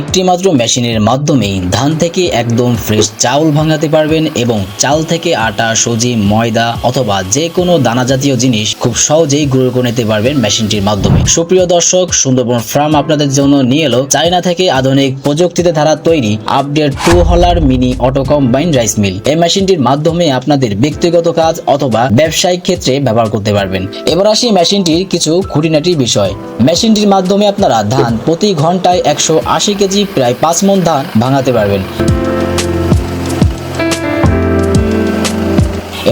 একটি মাত্র মেশিনের মাধ্যমেই ধান থেকে একদম ফ্রেশ চাউল ভাঙাতে পারবেন এবং চাল থেকে আটা সুজি ময়দা অথবা যে কোনো দানা জাতীয় জিনিস খুব সহজেই গুঁড়ো করে নিতে পারবেন মেশিনটির মাধ্যমে। সুপ্রিয় দর্শক, সুন্দরবন ফার্ম আপনাদের জন্য নিয়ে এলো চায়না থেকে আধুনিক প্রযুক্তিতে ধারা তৈরি update to huller mini auto combine rice mill এই মেশিনটির মাধ্যমে আপনাদের ব্যক্তিগত কাজ অথবা ব্যবসায়িক ক্ষেত্রে ব্যবহার করতে পারবেন। এবার আসি মেশিনটির কিছু খুঁটিনাটি বিষয়। মেশিনটির মাধ্যমে আপনারা ধান প্রতি ঘন্টায় একশো আশি কেজি, প্রায় পাঁচ মন ধান ভাঙাতে পারবেন।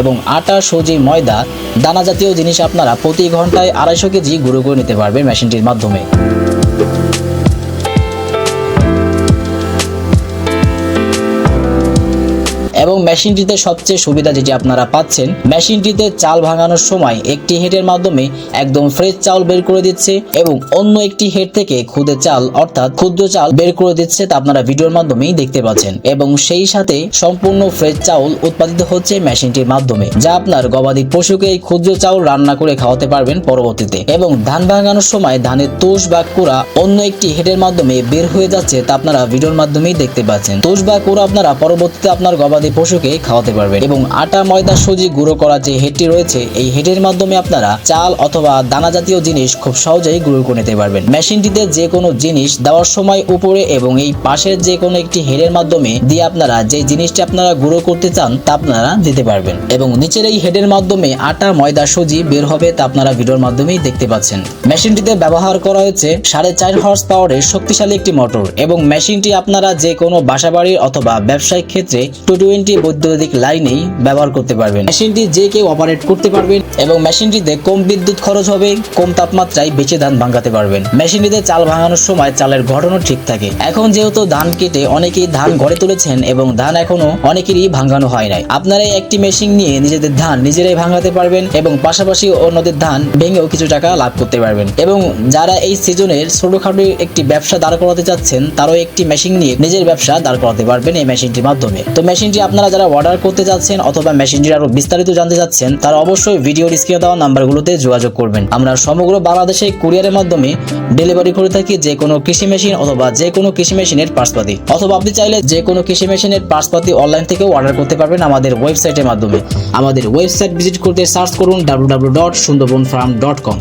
এবং আটা, সুজি, ময়দা, দানা জাতীয় জিনিস আপনারা প্রতি ঘন্টায় আড়াইশো কেজি গুঁড়ো করে নিতে পারবেন মেশিনটির মাধ্যমে। এবং মেশিনটিতে সবচেয়ে সুবিধা যেটি আপনারা পাচ্ছেন, মেশিনটিতে চাল ভাঙানোর সময় একটি হেডের মাধ্যমে একদম ফ্রেশ চাউল বের করে দিচ্ছে এবং অন্য একটি হেড থেকে খুদে চাল, অর্থাৎ ক্ষুদ্র চাল বের করে দিচ্ছে তা আপনারা ভিডিওর মাধ্যমেই দেখতে পাচ্ছেন। এবং সেই সাথে সম্পূর্ণ ফ্রেশ চাউল উৎপাদিত হচ্ছে মেশিনটির মাধ্যমে, যা আপনার গবাদি পশুকে এই ক্ষুদ্র চাউল রান্না করে খাওয়াতে পারবেন পরবর্তীতে। এবং ধান ভাঙানোর সময় ধানের তোষ বা কুড়া অন্য একটি হেডের মাধ্যমে বের হয়ে যাচ্ছে তা আপনারা ভিডিওর মাধ্যমেই দেখতে পাচ্ছেন। তোষ বা কুড়া আপনারা পরবর্তীতে আপনার গবাদি পশুকে খাওয়াতে পারবেন। এবং আটা, ময়দা, সুজি গুঁড়ো করা যে হেডটি রয়েছে, এই হেডের মাধ্যমে আপনারা চাল অথবা দানা জাতীয় জিনিস খুব সহজেই গুঁড়ো করে নিতে পারবেন। মেশিনটিতে যে কোনো জিনিস দেওয়ার সময় উপরে এবং এই পাশের যে কোনো একটি হেডের মাধ্যমে দিয়ে আপনারা যে জিনিসটি আপনারা গুঁড়ো করতে চান, তা আপনারা দিতে পারবেন। এবং নিচের এই হেডের মাধ্যমে আটা, ময়দা, সুজি বের হবে তা আপনারা ভিডিওর মাধ্যমেই দেখতে পাচ্ছেন। মেশিনটিতে ব্যবহার করা হয়েছে সাড়ে চার হর্স পাওয়ারের শক্তিশালী একটি মোটর এবং মেশিনটি আপনারা যে কোনো বাসাবাড়ির অথবা ব্যবসায়িক ক্ষেত্রে টু টোয়েন্টি বৈদ্যুতিক লাইনেই ব্যবহার করতে পারবেন। মেশিনটি যে কেউ অপারেট করতে পারবেন এবং মেশিনটিতে কম বিদ্যুৎ খরচ হবে, কম তাপমাত্রায় বেঁচে ধান ভাঙাতে পারবেন। মেশিনটিতে চাল ভাঙানোর সময় চালের গঠনও ঠিক থাকে। এখন যেহেতু ধান কেটে অনেকেই ধান ঘরে তুলেছেন এবং ধান এখনও অনেকেরই ভাঙানো হয় নাই। আপনারা একটি মেশিন নিয়ে নিজেদের ধান নিজেরাই ভাঙাতে পারবেন এবং পাশাপাশি অন্যদের ধান ভেঙেও কিছু টাকা লাভ করতে পারবেন। এবং যারা এই সিজনের ছোটখাটো একটি ব্যবসা দাঁড় করাতে চাচ্ছেন, তারও একটি মেশিন নিয়ে নিজের ব্যবসা দাঁড় করাতে পারবেন এই মেশিনটির মাধ্যমে। তো মেশিনটি আপনারা যারা অর্ডার করতে যাচ্ছেন অথবা মেশিনটির আরও বিস্তারিত জানতে চাচ্ছেন, তারা অবশ্যই ভিডিও স্ক্রিনে দেওয়া নাম্বারগুলোতে যোগাযোগ করবেন। আমরা সমগ্র বাংলাদেশে কুরিয়ারের মাধ্যমে ডেলিভারি করে থাকি যে কোনো কৃষি মেশিন অথবা যে কোনো কৃষি মেশিনের পার্সপাতি। অথবা আপনি চাইলে যে কোনো কৃষি মেশিনের পার্সপাতি অনলাইন থেকেও অর্ডার করতে পারবেন আমাদের ওয়েবসাইটের মাধ্যমে। আমাদের ওয়েবসাইট ভিজিট করতে সার্চ করুন dot Sundarban farm dot com